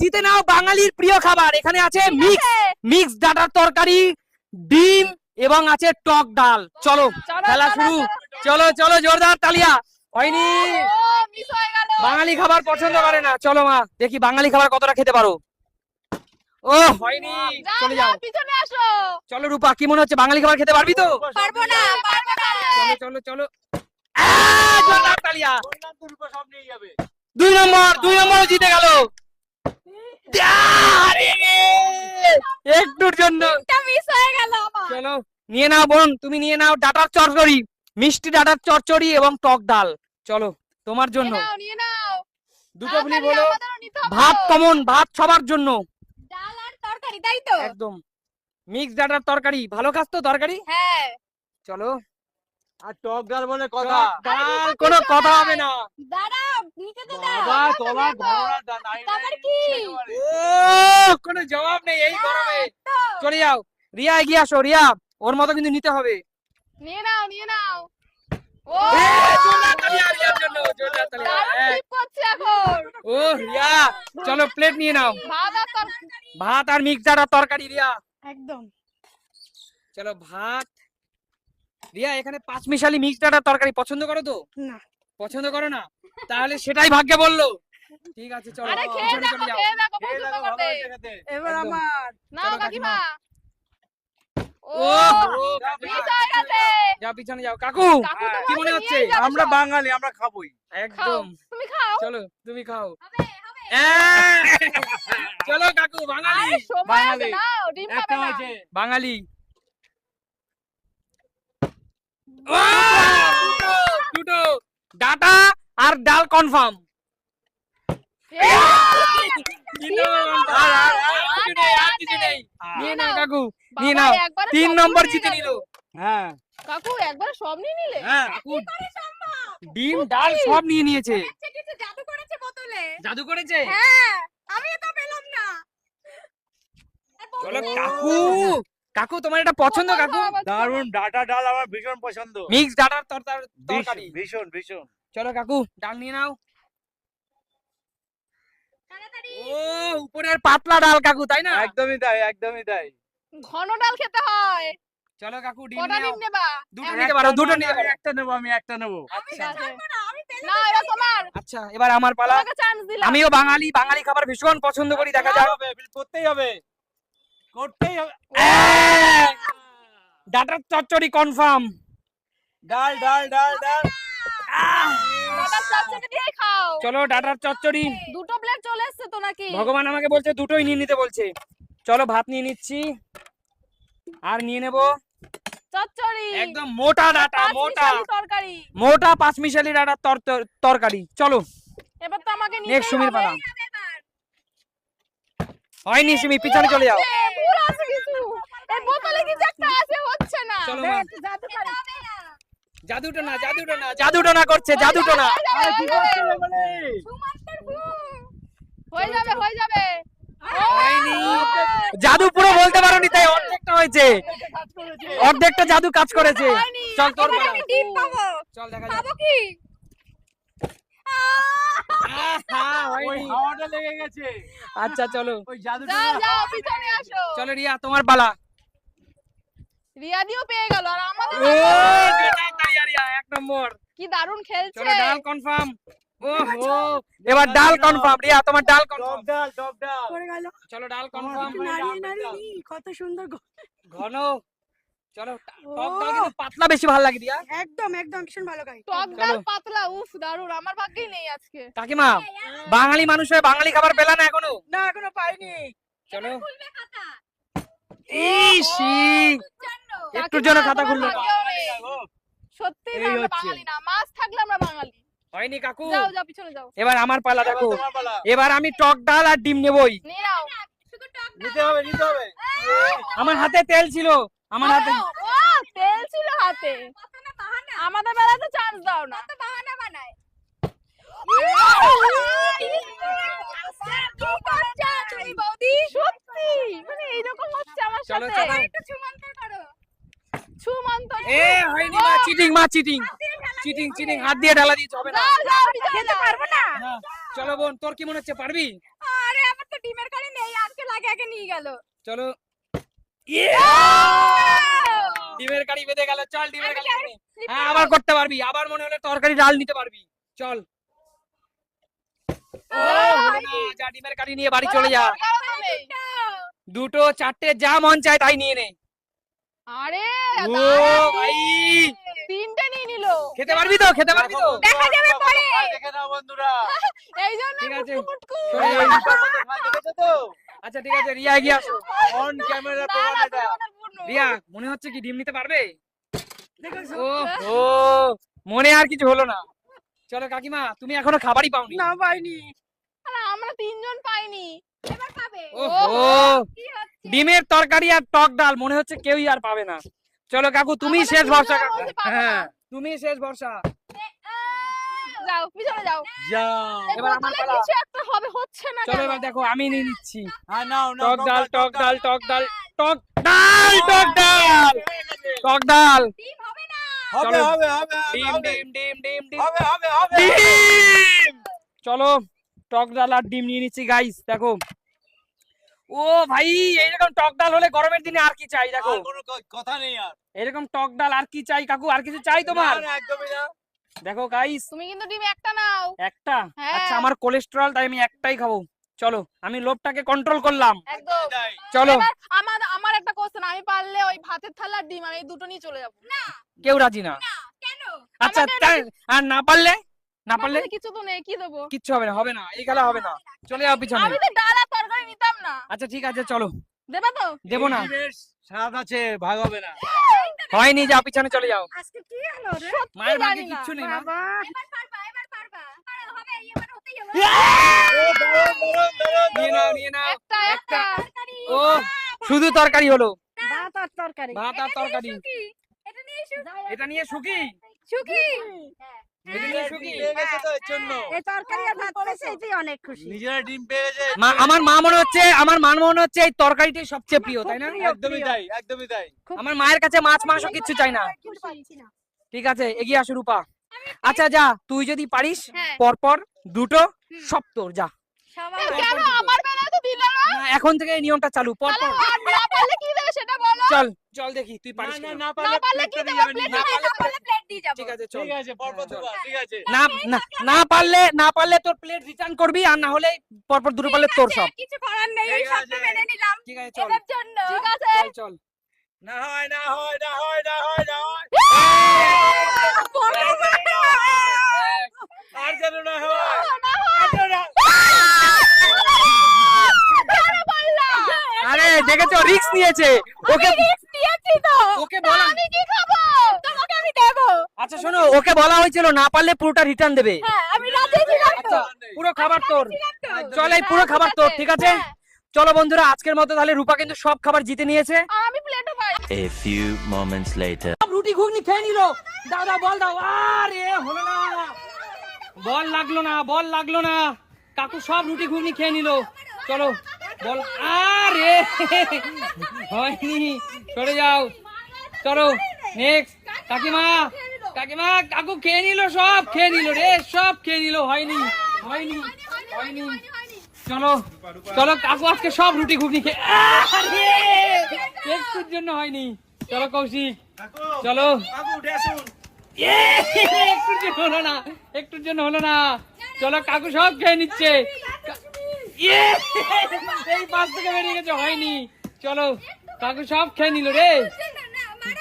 জিতে নাও বাঙালির প্রিয় খাবার। এখানে আছে মিক্স মিক্স ডাটার তরকারি ডিম এবং আছে টক ডাল। চলো চলো, খেলা চলো, শুরু। চলো। চলো জোরদার তালিয়া। হয়নি। হয়ে। বাঙালি খাবার পছন্দ করে না। চলো মা দেখি বাঙালি খাবার কতটা খেতে পারো। ও হয়নি। চলে যাও, পিছনে আসো। চলো রূপা কি মনে হচ্ছে বাঙালি খাবার খেতে পারবি তো? পারব না, পারব না। চলো চলো চলো। জোরদার তালিয়া। দুই নম্বর দুই নম্বর জিতে গেল। একটুর জন্য। এটা হয়ে গেল চলো নিয়ে নাও বোন তুমি নিয়ে নাও ডাটার চচ্চড়ি মিষ্টি ডাটার চচ্চড়ি এবং টক ডাল। চলো তোমার জন্য। নিয়ে নাও, দুটো বলো। ভাত কমন ভাত সবার জন্য। ডাল আর তরকারি, তাই তো? একদম। মিক্স ডাটার তরকারি। ভালো খাস তো তরকারি? হ্যাঁ। চলো। আর টক ডাল বলে কথা ডাল কোনো কথা হবে না দাঁড়াও, নিতে তো দাও। বাবা আমাকে তোমার দিয়ে দাও। ঘোড়া নাই তারপর কি? ও কোনো জবাব নেই এই গরমে চলে যাও রিয়া এগিয়ে আসো রিয়া ওর মতো কিন্তু নিতে হবে নিয়ে নাও, নিয়ে নাও। ও, হ্যাঁ। flip করছে এখন। ও রিয়া চলো প্লেট নিয়ে নাও ভাত আর। ভাত আর তরকারি রিয়া একদম চলো ভাত রিয়া এখানে পাঁচ মিশালি মিক্স ডাটার তরকারি পছন্দ করো তো? না। পছন্দ করো না? তাহলে সেটাই ভাগ্যে বলল। ঠিক আছে চলো আরে খেয়ে দেখো খেয়ে দেখো পছন্দ করবে। এবার আমার। নাও কাকিমা। ও ও হয়ে গেছে যাও পিছনে। যাও। কাকু কাকু কি মনে হচ্ছে? আমরা বাঙালি আমরা খাবোই। একদম। তুমি খাও। চলো তুমি খাও। হবে হবে। চলো কাকু বাঙালি। সময় আছে। বাঙালি। নাও ডিম একটা খাবে না হয়েছে বাঙালি ও, দুটো, ডাটা আর ডাল কনফার্ম কাকু নিয়ে নাও। তিন নম্বর জিতে নিল। হ্যাঁ। কাকু একবারে সব নিয়ে নিলে? হ্যাঁ। কাকু ডিম ডাল সব নিয়ে নিয়েছে। জাদু করেছে বোতলে। জাদু করেছে? হ্যাঁ। আমি তো পেলাম না। চলো কাকু। কাকু তোমার এটা পছন্দ কাকু? দারুণ ডাটা ডাল আমার ভীষণ পছন্দ। মিক্স ডাটার তরকারি। ভীষণ, ভীষণ। চলো কাকু ডাল নিয়ে নাও। ও উপরের পাতলা ডাল কাকু তাই না? একদমই তাই একদমই তাই। ঘন ডাল খেতে হয়। চলো কাকু ডিম নাও। নেবা? দুটো একটা নিতে পারো দুটো নিতে পারো। একটা নেব আমি একটা নেব। ঠিক না তোমার আচ্ছা এবার আমার পালা। তোমাকে চান্স দিলাম। আমিও বাঙালি বাঙালি খাবার ভীষণ পছন্দ করি দেখা যাক। হবে করতেই হবে। করতেই হবে। ডাটার চচ্চড়ি কনফার্ম ডাল ডাল ডাল ডাল। চলো ডাটার চচ্চড়ি। দুটো প্লেট চলে এসেছে তো নাকি? ভগবান আমাকে বলছে দুটোই নিয়ে নিতে বলছে। চলো ভাত নিয়ে নিচ্ছি। আর নিয়ে নেব। চচ্চড়ি। একদম মোটা ডাটা মোটা। তরকারি। মোটা পাঁচ মিশালি ডাটার তর- তর- তরকারি। চলো। এবার তো আমাকে নিতেই নেক্সট সুমির পালা। হয়নি সুমি পিছনে চলে যাও। আছে কিছু? এই বোতলে কিছু একটা আছে হচ্ছে না। চলো মা। জাদু না। জাদুটো না জাদুটো না করছে জাদুটো না। হয়ে যাবে। হয়ে যাবে জাদু পুরো বলতে পারোনি তাই অর্ধেকটা হয়েছে। অর্ধেকটা জাদু কাজ করেছে। চল তোর চল দেখা যাক পাবো কি আহা, ওই হয়নি। হাওয়াটা লেগে গেছে আচ্ছা চলো। চলো রিয়া তোমার পালা। রিয়াদিও পেয়ে গেল আর আমাদের রিয়া, এক নম্বর। কি দারুণ খেলছে। চলো ডাল কনফার্ম ওহো এবার ডাল কনফার্ম রিয়া তোমার ডাল কনফার্ম ডাল ডাল। পড়ে গেল। চলো ডাল কনফার্ম কত সুন্দর ঘন। চলো টক ডাল কিন্তু পাতলা বেশি ভালো লাগে রিয়া একদম একদম ভীষণ ভালো খাই টক ডাল পাতলা উফ দারুণ আমার ভাগ্যেই নেই আজকে। কাকিমা বাঙালি মানুষ হয়ে বাঙালি খাবার পেলা না এখনও? না এখনও পাইনি। চলো। একটুর জন্য খাতা খুললো সত্যি আমরা বাঙালি না মাছ থাকলে আমরা বাঙালি। হয়নি কাকু। যাও যাও পিছনে যাও। এবার আমার পালা এবার দেখো এবার আমি টক ডাল আর ডিম নেবই। নিতে হবে নিতে হবে। আমার হাতে তেল ছিল। আমার হাতে তেল ছিল হাতে। আমাদের বেলা তো চান্স দাও না। বাহানা বানায় সত্যি মানে এইরকম হচ্ছে আমার চলো, সাথে। একটু ছুমন্তর করো। ছুমন্তর এ হয়নি মা চিটিং মা চিটিং চিটিং চিটিং হাত দিয়ে ঢালা দিতে হবে না। যাও যাও পিছনে যাও পারব না। না, চলো বোন তোর কি মনে হচ্ছে পারবি? আরে আমার তো ডিমের কারি নেই আজকে লাগে আগে নিয়ে গেল। চলো। ডিমের কারি বেঁধে গেল চল ডিমের কারি হ্যাঁ আবার করতে পারবি আবার মনে হলে তরকারি ডাল নিতে পারবি। চল। যা ডিমের কারি নিয়ে বাড়ি চলে যা। দুটো চারটে যা মন চায় তাই নিয়ে নে। আরে ও ভাই। তিনটে নিয়ে নিল। খেতে পারবি তো? খেতে পারবি তো? দেখা যাবে পরে। দেখে নাও বন্ধুরা। এই জন্য ঠিক আছে। আচ্ছা ঠিক আছে রিয়া আসো। অন ক্যামেরা প্রমাণ এটা রিয়া মনে হচ্ছে কি ডিম নিতে পারবে? ও ও মনে আর কিছু হলো না। চলো কাকিমা তুমি এখনও খাবারই পাওনি। না পাইনি। আমরা তিনজন পাইনি। এবার পাবে। ও কি ডিমের তরকারি আর টক ডাল মনে হচ্ছে কেউই আর পাবে না। চলো কাকু তুমি শেষ ভরসা। হ্যাঁ তুমি শেষ ভরসা। যাও পিছনে যাও। যাও। এবার আমার পালা। কিছু একটা হবে হচ্ছে না চলো এবার দেখো আমি নিয়ে নিচ্ছি। হ্যাঁ নাও নাও টক ডাল টক ডাল টক ডাল টক ডাল। টক ডাল টক ডাল। ডিম হবে না। হবে হবে হবে ডিম ডিম ডিম ডিম ডিম। হবে হবে হবে। ডিম! চলো টক ডাল আর ডিম নিয়ে নিচ্ছি গাইস দেখো। ও ভাই এইরকম টক ডাল হলে গরমের দিনে আর কি চাই দেখো। কোনো কথা নেই আর। এরকম টক ডাল আর কি চাই কাকু? আর কিছু চাই তোমার? না, না, একদমই না। দেখো গাইস তুমি কিন্তু ডিম একটা নাও। একটা? হ্যাঁ। আচ্ছা আমার কোলেস্টেরল তাই আমি একটাই খাব। চলো আমি লোভটাকে কন্ট্রোল করলাম। একদম। চলো। আমার আমার একটা কোশ্চেন আমি পারলে ওই ভাতের থালা আর ডিম আমি এই দুটো নিয়ে চলে যাব। না। কেউ রাজি না। কেন? আচ্ছা আর না পারলে? না পারলে? কিছু তো নেই কি দেবো? কিচ্ছু হবে না হবে না এই খেলা হবে না। চলে যাও পিছনে। আমি তো ডাল তরকারি নিতাম না। আচ্ছা ঠিক আছে চলো। দেবে তো? দেবো না। স্বাদ আছে ভাগ হবে না। হয়নি যাও পিছনে চলে যাও। আজকে কি হলো রে? মায়ের ভাগে কিচ্ছু নেই বাবা। এবার পারবা এবার পারবা। পারো হবে এবার হতেই হবে ও দারুণ দারুণ দারুণ নিয়ে নাও নিয়ে নাও। একটা একটা ও শুধু তরকারি হলো। ভাত আর তরকারি। ভাত আর তরকারি। এটা নিয়ে শুকি এটা নিয়ে সুখী। এটা নিয়ে সুখী। ডিম পেয়ে গেছে তো এর জন্য। এই তরকারি আর ভাত পেয়েছে এতেই অনেক খুশি। নিজেরা ডিম পেয়ে গেছে। মা আমার মা মনে হচ্ছে আমার মা মনে হচ্ছে এই তরকারিটাই সবচেয়ে প্রিয় তাই না? একদমই তাই একদমই তাই। আমার মায়ের কাছে মাছ মাংস কিছু চাই না। ঠিক আছে এগিয়ে আসো রূপা। আচ্ছা যা তুই যদি পারিস হ্যাঁ। পরপর দুটো সপ্তর তোর যা। কেন? আমার বেলায় তো দিলে না। না, এখন থেকে এই নিয়মটা চালু পর পর না পারলে কি দেবে সেটা বলো। চল চল দেখি তুই পারিস না না না পারলে কি দেবো? না পারলে প্লেট দিয়ে যাব। ঠিক আছে চল। ঠিক আছে পরপর চল। ঠিক আছে। না না না পারলে না পারলে তোর প্লেট রিটার্ন করবি আর না হলে পরপর দুটো পারলে তোর সব। কিছু করার নেই সব আছে। মেনে নিলাম। ঠিক আছে চল। জন্য। ঠিক আছে চল চল না হয় না হয় না হয় না হয় না হয়। আর যেন না হয় আর যেন না- আরে দেখেছ? রিস্ক নিয়েছে। ওকে ওকে বলা আমি কি খাব? তোমাকে আমি দেবো। আচ্ছা শোনো ওকে বলা হয়েছিল না পারলে পুরোটা রিটার্ন দেবে। হ্যাঁ আমি রাজি ছিলাম তো। আচ্ছা পুরো খাবার তোর। চল এই পুরো খাবার তোর ঠিক আছে? হ্যাঁ। চলো বন্ধুরা আজকের মতো তাহলে রূপা কিন্তু সব খাবার জিতে নিয়েছে। আমি প্লেটও পাই। Few moments later. সব রুটি ঘুগনি খেয়ে নিল। দাও বল দাও। আরে হলো না। বল লাগল না বল লাগল না। কাকু সব রুটি ঘুগনি খেয়ে নিল। চলো, বল। আরে, হয়নি, সরে যাও। চলো নেক্সট কাকিমা কাকিমা, কাকু খেয়ে নিল, সব খেয়ে নিল রে, সব খেয়ে নিল, হয়নি হয়নি হয়নি। চলো চলো, কাকু আজকে সব রুটি ঘুগনি খেয়ে একটুর জন্য হয়নি। চলো, কৌশিক, চলো! একটুর জন্য হলো না, একটুর জন্য হলো না। চলো, কাকু সব খেয়ে নিচ্ছে। এই পাশ থেকে বেরিয়ে গেছে, হয়নি। চলো, কাকু সব খেয়ে নিল রে।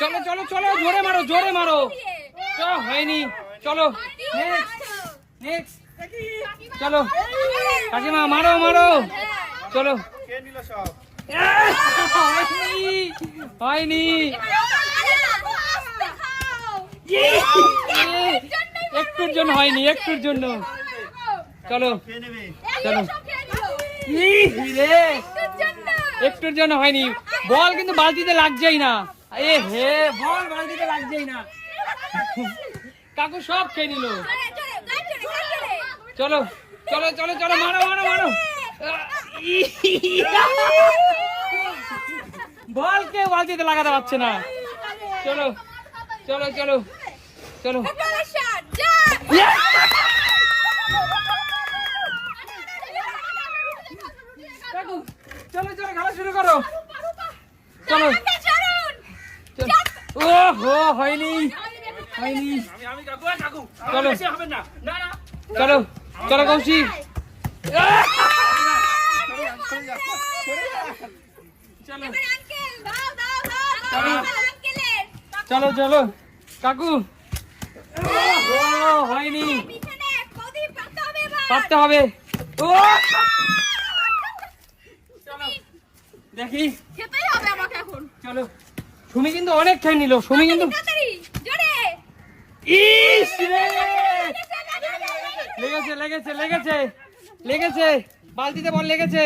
চলো চলো চলো, জোরে মারো জোরে মারো। চলো হয়নি। চলো চলো, কাকিমা, মারো মারো। চলো। হয়নি! একটুর জন্য হয়নি, একটুর জন্য। চলো চলো। একটুর জন্য হয়নি। বল কিন্তু বালতিতে লাগছেই না। এ হে, বল বালতিতে লাগছেই না। কাকু সব খেয়ে নিল। চলো চলো চলো চলো, মারো মারো মারো। বল কে বালতিতে লাগাতে পারছে না। চলো চলো চলো চলো। চলো। ও হো হয়নি। হয়নি। চলো। চলো। চলো কৌশিক চলো। চলো কাকু। ও হয়নি। পারতে হবে ও দেখি। খেতেই হবে আমাকে এখন। চলো। সুমি কিন্তু অনেক খেয়ে নিল। সুমি কিন্তু জোরে। ইস রে লেগেছে লেগেছে লেগেছে। লেগেছে। বালতিতে বল লেগেছে।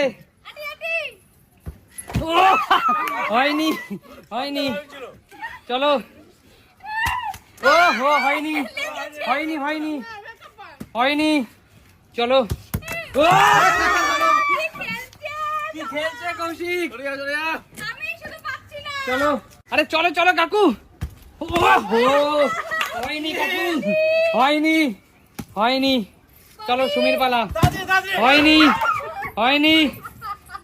হয়নি হয়নি। চলো। ও হো হয়নি হয়নি হয়নি। হয়নি। চলো। ও কি খেলছে কৌশিক? আমি শুধু পাচ্ছি না। চলো। আরে চলো চলো কাকু। ও হয়নি কাকু। হয়নি হয়নি। চলো সুমির পালা। দাদি দাদি হয়নি হয়নি।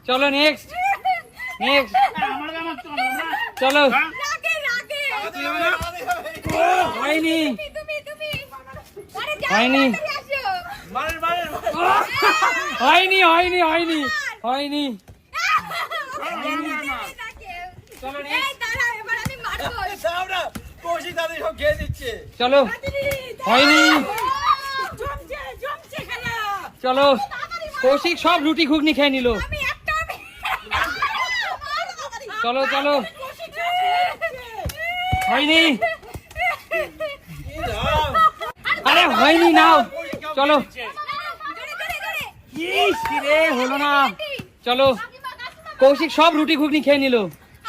চলো নেক্সট নেক্সট চলো। হয়নি। তুমি তুমি আরে যাও হয়নি। হয়নি হয়নি হয়নি। হয়নি। চলো হয়নি। চলো। কৌশিক সব রুটি ঘুগনি খেয়ে নিল। চলো চলো। হয়নি। আরে হয়নি নাও। চলো। জোরে জোরে জোরে ইস, রে হলো না। চলো। কৌশিক সব রুটি ঘুগনি খেয়ে নিল।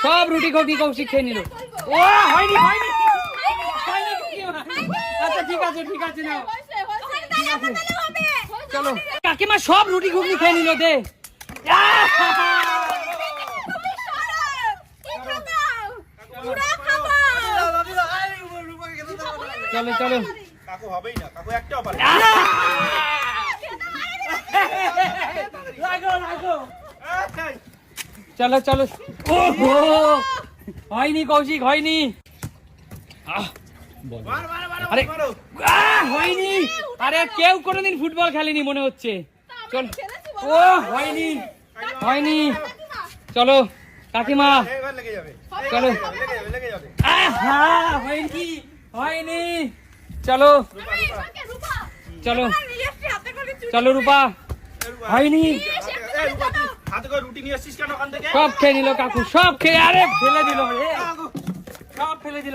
সব রুটি ঘুগনি কৌশিক খেয়ে নিল। ও হয়নি হয়নি। আচ্ছা ঠিক আছে ঠিক আছে না চলো। কাকিমা সব রুটি ঘুগনি খেয়ে নিল দে। চলো চলো। কাকু হবেই না কাকু একটাও পারে লাগো লাগো। চলো চলো ও হো হয়নি কৌশিক হয়নি আরে হয়নি আরে কেউ কোনোদিন ফুটবল খেলেনি মনে হচ্ছে চল ও হয়নি হয়নি চলো কাকিমা চলো হয়নি হয়নি চলো চলো চলো রূপা হয়নি হাতে করে রুটি নিয়ে আসছিস কেন ওখান থেকে? সব খেয়ে নিল কাকু সব খেয়ে আরে ফেলে দিল রে সব ফেলে দিল।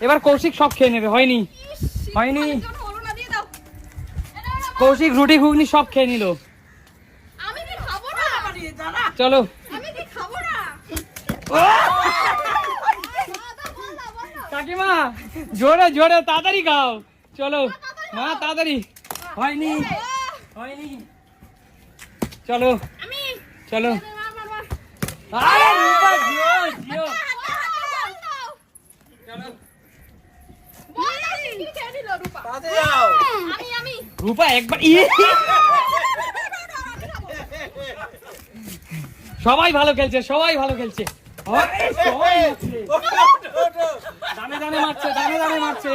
এবার কৌশিক সব খেয়ে নেবে হয়নি। হয়নি। কৌশিক রুটি ঘুগনি সব খেয়ে নিল। চলো! কাকিমা জোরে জোরে তাড়াতাড়ি খাও। চলো। মা তাড়াতাড়ি। হয়নি। হয়নি। চলো। চলো। আরে রূপা জিও জিও। একবার ইয়ে! সবাই ভালো খেলছে সবাই ভালো খেলছে। হয়, সবাই মারছে। ওঠো, ওঠো। দানে দানে মারছে দানে দানে মারছে।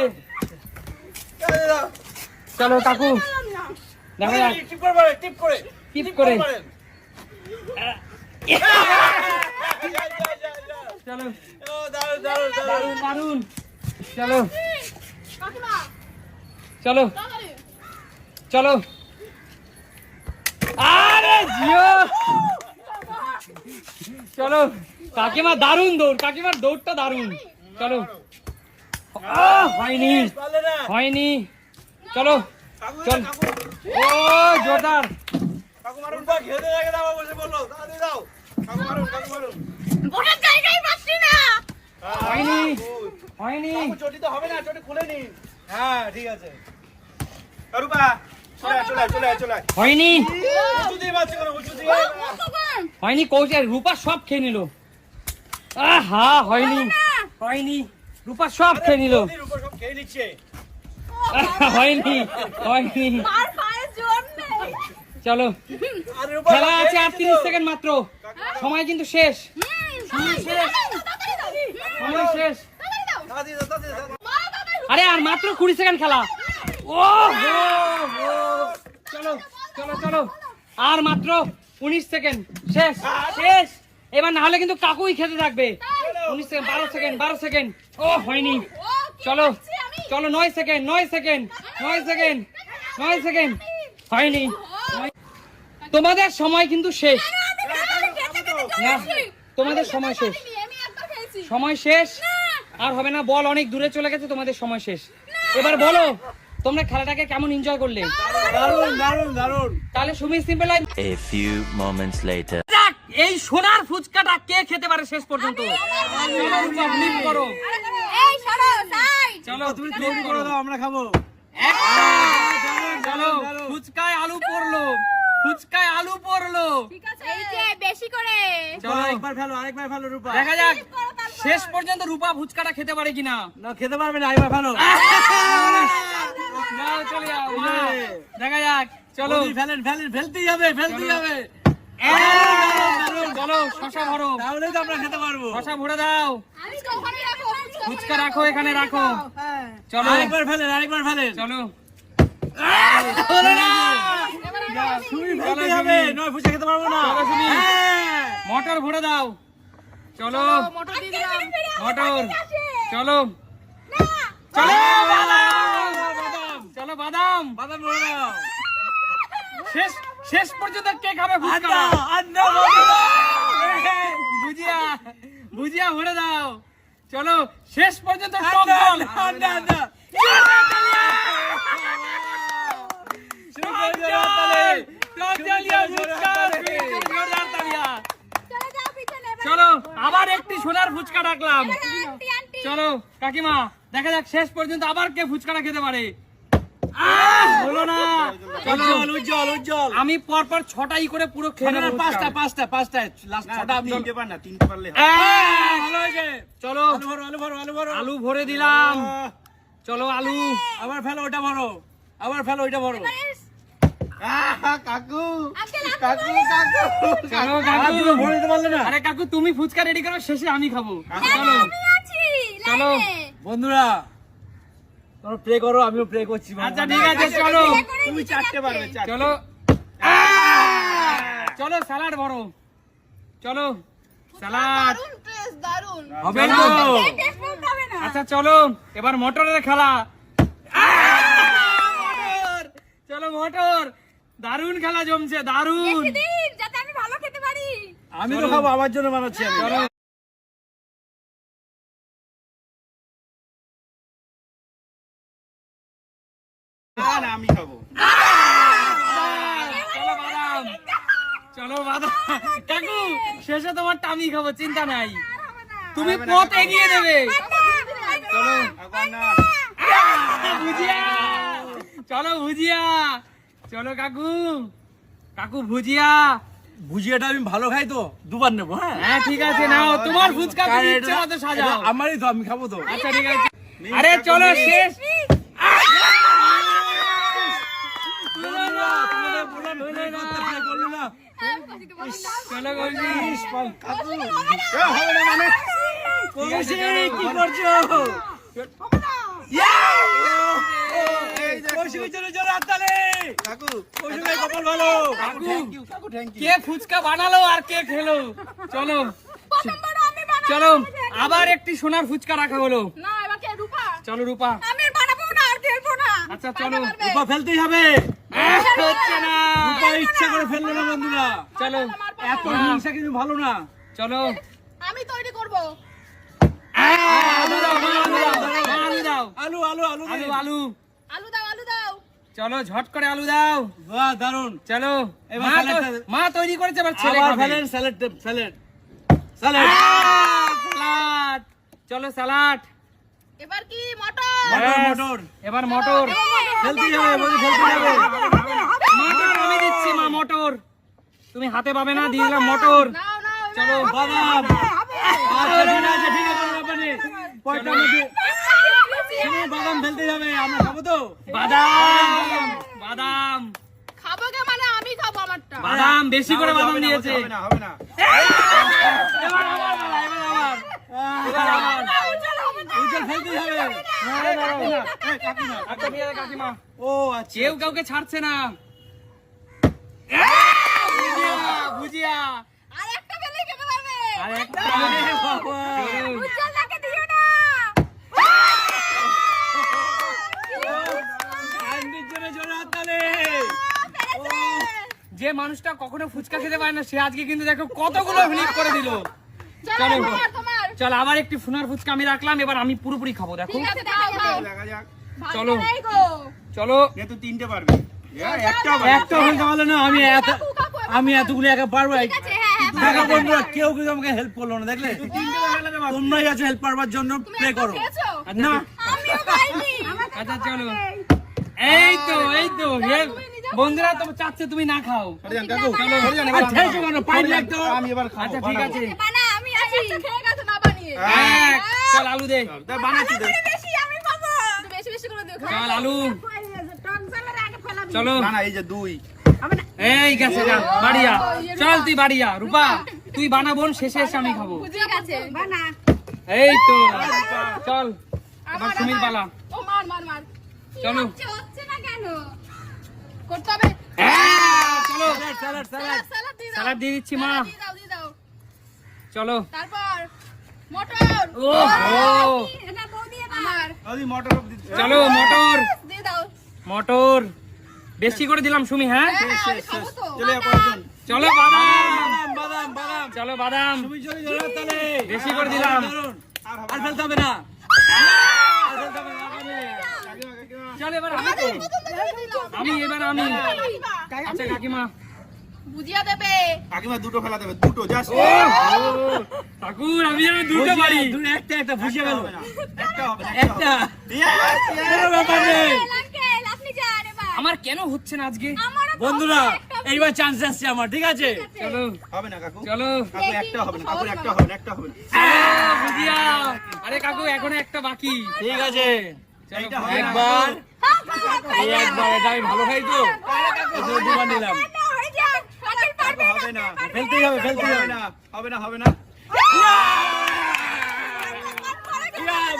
চলো কাকু। দেখা যাক। টিপ করে টিপ করে। টিপ। চলো। দারুণ চলো। কাকিমা চলো। চলো। আরে জিও। চলো। কাকিমা দারুণ দৌড়। কাকিমার দৌড়টা দারুণ চলো। হয়নি। হয়নি। চলো। চল। ও জোরদার। হয়নি কাকু, হয়নি। কাকু, চটি তো হবে না, চটি খুলে নিন। হ্যাঁ, কৌশল রূপা সব খেয়ে নিল। আহা হয়নি হয়নি রূপা সব খেয়ে নিল। নদীর সব খেয়ে নিচ্ছে। হয়নি হয়নি। চলো খেলা আছে আর তিরিশ সেকেন্ড মাত্র সময় কিন্তু শেষ সময় শেষ। আরে আর মাত্র কুড়ি সেকেন্ড খেলা ও। চলো চলো চলো আর মাত্র উনিশ সেকেন্ড শেষ শেষ এবার না হলে কিন্তু কাকুই খেতে থাকবে উনিশ সেকেন্ড বারো সেকেন্ড বারো সেকেন্ড ও হয়নি চলো চলো নয় সেকেন্ড নয় সেকেন্ড নয় সেকেন্ড নয় সেকেন্ড হয়নি তোমাদের সময় কিন্তু শেষ। না, তোমাদের সময় শেষ। সময় শেষ? আর হবে না বল অনেক দূরে চলে গেছে তোমাদের সময় শেষ। এবার বলো তোমরা খেলাটাকে কেমন এনজয় করলে? দারুণ দারুণ দারুণ তাহলে সুমি সিম্পল. এই সোনার ফুচকাটা কে খেতে পারে শেষ পর্যন্ত? চলো তুমি তৈরি করে দাও আমরা খাব। চলো ফুচকায় আলু পড়ল। ফুচকায় আলু পড়ল বেশি করে। চলো আরেকবার ফেলো আরেকবার ফেলো রূপা। দেখা যাক। শেষ পর্যন্ত রূপা ফুচকাটা খেতে পারে কিনা। না খেতে পারবে না আরেকবার ফেলো। চলে যাও। দেখা যাক চলো। ফেলেন ফেলেন ফেলতেই হবে ফেলতেই হবে। চলো শশা ভরো। তাহলেই তো আমরা খেতে পারব। শশা ভরে দাও। ফুচকা রাখো এখানে রাখো। চলো। আরেকবার ফেলেন আরেকবার ফেলেন। চলো। মটর ভরে দাও। চলো। মোটর। চলো। চলো। চলো, বাদাম। বাদাম ভরে দাও শেষ শেষ পর্যন্ত কে খাবে ফুচকা। ভুজিয়া ভুজিয়া ভরে দাও। চলো, শেষ পর্যন্ত টক আড্ডা জল আড্ডা আড্ডা শুরু করে দিও হাততালি। টক জালিয়া ফুচকা জোরদার তালিয়া চলো আবার একটি সোনার ফুচকা ডাকলাম। চলো কাকিমা দেখা যাক শেষ পর্যন্ত আবার কে ফুচকাটা খেতে পারে। আহ, হলো না। চলো। উজ্জ্বল উজ্জ্বল উজ্জ্বল। আমি পরপর ছটাই করে পুরো খেয়ে নেব পাঁচটা পাঁচটা পাঁচটা। লাস্ট ছটা আমি চলো। তিনটে পার না তিনটে পারলে ভালো হয়েছে। চলো। আলু ভরো আলু ভরো আলু ভরো। আলু ভরে দিলাম। চলো আলু। আবার ফেলো ওটা ভরো। আবার ফেলো ওইটা ভরো। কাকু। কাকু কাকু দিতে পারলে না? আরে কাকু তুমি ফুচকা রেডি করো শেষে আমি খাব। চলো। চলো। বন্ধুরা তোমরা প্রে করো আমিও প্রে করছি। আচ্ছা ঠিক আছে চলো। তুমি চারটে পারবে চলো। চলো স্যালাড ভরো। চলো স্যালাড হবে না। আচ্ছা চলো এবার মটরের খেলা। মটর! চলো মটর। দারুণ খেলা জমছে দারুণ। যাতে আমি ভালো খেতে পারি। আমি তো খাব আমার জন্য বানাচ্ছি আমি। খাব। চলো বাদাম চলো বাদাম। কাকু শেষে তোমার টামি খাব চিন্তা নাই। তুমি পথ এগিয়ে দেবে। চলো ভুজিয়া। চলো ভুজিয়া। চলো কাকু কাকু ভুজিয়া ভুজিয়াটা আমি ভালো খাই তো দুবার নেব হ্যাঁ হ্যাঁ ঠিক আছে নাও তোমার ফুচকা তুমি ইচ্ছে মতো সাজাও আমারই তো আমি খাব তো আচ্ছা ঠিক আছে আরে চলো শেষ। চলো মানে? কি করছ? কে ফুচকা বানালো আর কে খেলো? চলো। চলো আবার একটি সোনার ফুচকা রাখা হলো। চলো রূপা। আমি আর বানাবো না আর খেলব না। আচ্ছা চলো। রূপা ফেলতেই হবে। হচ্ছে না। রূপা ইচ্ছা করে ফেলল না বন্ধুরা। চলো। এত হিংসা কিন্তু ভালো না। চলো। আমি তৈরি করব। আলু। আলু আলু। আলু আলু আলু আলু দিন। আলু আলু দাও আলু দাও চলো ঝট করে আলু দাও। বাহ দারুণ চলো। এবার মা তৈরি করেছে এবার ছেলে খাবে। স্যালাড স্যালাড স্যালাড স্যালাড চলো স্যালাড এবার কি মটর? মটর। এবার মটর। ফেলতেই হবে বলি ফেলতেই হবে। মটর আমি দিচ্ছি মা মটর। তুমি হাতে পাবে না দিয়ে দিলাম মটর। নাও নাও চলো। বাদাম আচ্ছা ঠিক আছে ব্যাপার নেই। পয়টা শুনে বাদাম ফেলতেই হবে আমরা খাব তো। বাদাম। বাদাম। খাব কে মানে? আমি খাব আমারটা। বাদাম বেশি করে বাদাম দিয়েছে। হবে না হবে না। এবার আমার এবার আমার। উজ্জ্বল ফেলতেই হবে আরে কাকিমা একটা দিয়ে দে কাকিমা। ও আচ্ছা। কেউ কাউকে ছাড়ছে না। ভুজিয়া আর একটা পেলে খেতে পারবে। আর একটা বাবা। উজ্জ্বলদাকে দিও না আন্টির জন্য জোরে হাততালি। যে মানুষটা কখনো ফুচকা খেতে পারে না সে আজকে কিন্তু দেখো কতগুলো ফ্লিপ করে দিল। চলো আবার একটি ফুনার ফুচকা আমি রাখলাম এবার আমি পুরোপুরি খাব দেখো। ঠিক আছে দাও দাও দেখা যাক। চলো। চলো। তো তিনটে পারবে। একটা না আমি এত আমি এতগুলো একা পারব। ঠিক আছে হ্যাঁ হ্যাঁ দেখা বন্ধুরা কেউ কিন্তু আমাকে হেল্প করল না দেখলে? তোমরাই আছো হেল্প পারবার জন্য একটা করো। খেয়েছো? না। আচ্ছা চলো। এই তো এই তো হে বন্ধুরা তো চাচ্ছে তুমি না খাও। একটু। আমি এবার আচ্ছা ঠিক আছে। আমি আছি খেয়ে গেছে না বানিয়ে। এক, চল আলু দে। বানাচ্ছি দে। বেশি আমি পাবো একটু বেশি বেশি করে দিও চল আলু। টক জ্বালার আগে ফেলাবি চলো। না না এই যে দুই। এই গেছে যা বাড়িয়া। চল তুই বাড়িয়া। রূপা তুই বানাবোন শেষে এসে আমি খাব। ঠিক আছে। বানা। এই তো। চল ও মার মার মার। চলো। হচ্ছে হচ্ছে না কেন? করতে হবে। হ্যাঁ, চলো। Salad salad salad. স্যালাড দিয়ে দাও। সালাদ দিয়ে দিচ্ছি মা। দিয়ে দাও দিয়ে দাও। চলো। তারপর মটর। ও ও। এটা বউ দিয়ে দাও। আমার। ওই মটর চলো মটর। দিয়ে দাও। মটর। বেশি করে দিলাম সুমি হ্যাঁ? হ্যাঁ হ্যাঁ চলে বাদাম। বাদাম। চলো বাদাম। বেশি করে দিলাম। আর। ফেলতে হবে না। আর ফেলতে হবে না। চল এবার আমি তো। আমি এবার আমি। আচ্ছা কাকিমা। বুঝিয়া দেবে। কাকিমা দুটো ফেলা দেবে দুটো জাস্ট ও ঠাকুর আমি দুটো বাড়ি দুটো একটা একটা ফুসে গেল একটা হবে একটা কোনো ব্যাপার নেই। আমার কেন হচ্ছে না আজকে? বন্ধুরা এইবার চান্স আসছে আমার ঠিক আছে? চলো। হবে না কাকু। চলো। কাকু একটা হবে না কাকু একটা হবে। না একটা হবে না। বুঝিয়া। আরে কাকু এখনও একটা বাকি। ঠিক আছে। একবার একবার এটা আমি ভালো খাই তো দুবার নিলাম না, হয়ে যাক। আঙ্কেল কাকু পারবে হবে না ফেলতেই হবে ফেলতেই হবে হবে না হবে না হবে না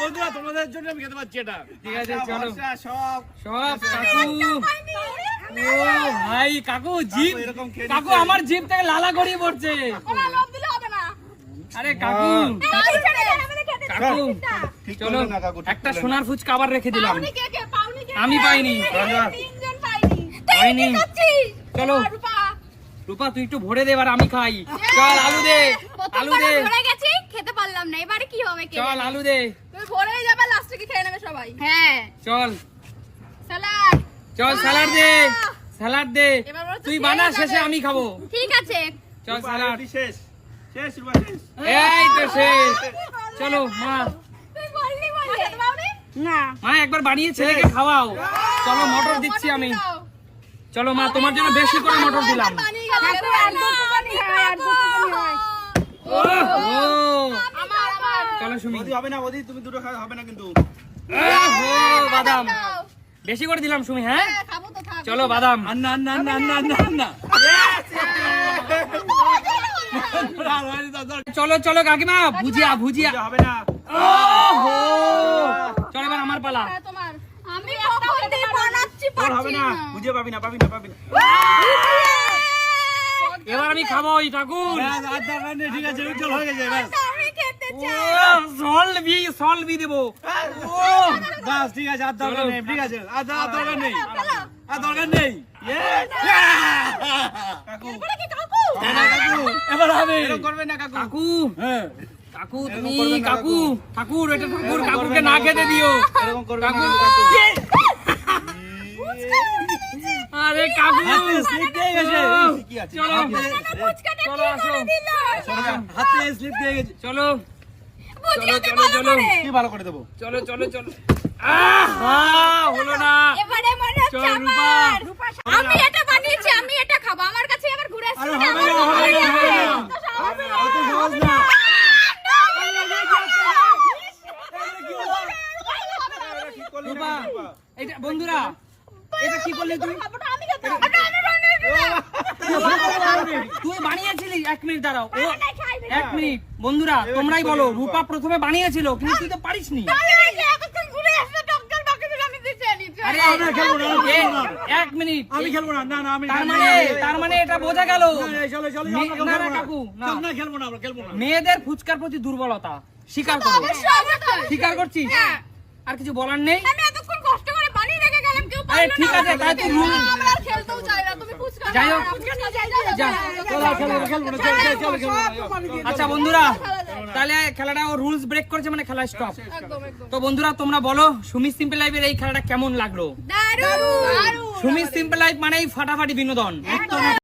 বন্ধুরা তোমাদের জন্য আমি খেতে পাচ্ছি এটা ঠিক আছে চলো সব সব কাকু ও ভাই কাকু জিপ কাকু এরকম কাকু আমার জিপ থেকে লালা গড়িয়ে পড়ছে ওরা লোভ দিলে হবে না আরে কাকু চলো একটা সোনার ফুচকা আবার রেখে দিলাম? আমি পাইনি। পাইনি। চলো। রূপা। রূপা তুই একটু ভরে দে এবার আমি খাই। চল আলু দে। আলু দে। ভরে গেছি, খেতে পারলাম না। এবারে কি হবে কে চল আলু দে। তুমি ভরেই যাবে লাস্টে কি খেয়ে নেবে সবাই? হ্যাঁ। চল। স্যালাড। চল স্যালাড দে। স্যালাড দে। তুই বানা শেষে আমি খাব। ঠিক আছে। চল স্যালাড। শেষ। শেষ রূপা শেষ। এই তো শেষ। চলো মা। তুই বললি বলে খেতে না। মা একবার বানিয়ে ছেলেকে খাওয়াও। চলো মটর দিচ্ছি আমি। চলো মা তোমার জন্য বেশি করে মটর দিলাম। কাকু, আর দুটুখানি হয়, আর দুটুখানি হয়। ও ও আমার আমার চলো সুমি। হবে না ওদি তুমি দুটো খাওয়া হবে না কিন্তু। ওহো, বাদাম। বেশি করে দিলাম সুমি হ্যাঁ? হ্যাঁ, খাব তো থাক চলো বাদাম। আর না না না না না না আর হয়নি তো, দরকার চলো চলো কাকিমা ভুজিয়া ভুজিয়া। হবে না। ওহো! চলো এবার আমার পালা। হ্যাঁ, আমি বানাচ্ছি হবে না। বুঝে পাবি না পাবি না পাবি না। এবার আমি খাব ওই ঠাকুর। ব্যাস, আর দরকার নেই, ঠিক আছে উজ্জ্বল হয়ে গেছে সলভি সলভি দেবো। বাস ঠিক আছে আর দরকার নেই ঠিক আছে। আর আর দরকার নেই। আর দরকার নেই। কাকু এবারে কি কাকু। এবার হবে। এরকম না কাকু। কাকু। তুমি কাকু। কাকু। ঠাকুর এটা ঠাকুর কাকুকে না না, খেতে দিও। এরকম করবে না কাকু। কিন্তু কাকু। আরে কাকু। হাতে স্লিপ দিয়ে গেছে। কি আছে? চলো। চলো হাতে স্লিপ দিয়ে গেছে। চলো। চলো চলো চলো। কি ভালো করে দেবো? চলো চলো চলো। হলো না। এবারে মনে হচ্ছে আমার। আমি এটা বানিয়েছি আমি এটা খাব। আমার কাছে এবার ঘুরে আসছে হবে না হবে না হবে না। অত সহজ না। রূপা এটা বন্ধুরা এটা কি করলে বানিয়েছি তুই বানিয়েছিলি এক মিনিট দাঁড়াও। ও এক মিনিট বন্ধুরা তোমরাই বলো রূপা প্রথমে বানিয়েছিল কিন্তু তুই তো খেলব না, আমরা এ, খেলব না। এক মিনিট আমি খেলব না না না আমি তার মানে তার মানে এটা বোঝা গেল। না, না, চলো চলো মে- আমরা না, খেলব না, না। কাকু, না। খেলব না খেলব না। মেয়েদের ফুচকার প্রতি দুর্বলতা স্বীকার করো। স্বীকার করছিস আর কিছু বলার নেই? আমি এতক্ষণ কষ্ট করে বানিয়ে রেখে গেলাম কেউ ঠিক আছে তাই তো রুল আমরা আর খেলতেও চাই না তুমি ফুচকা যাই হোক। আচ্ছা বন্ধুরা তাহলে খেলাটা ও রুলস ব্রেক করেছে মানে খেলা স্টপ তো বন্ধুরা তোমরা বলো সুমি সিম্পল লাইফের এই খেলাটা কেমন লাগল? সুমি সিম্পল লাইফ মানেই ফাটাফাটি বিনোদন।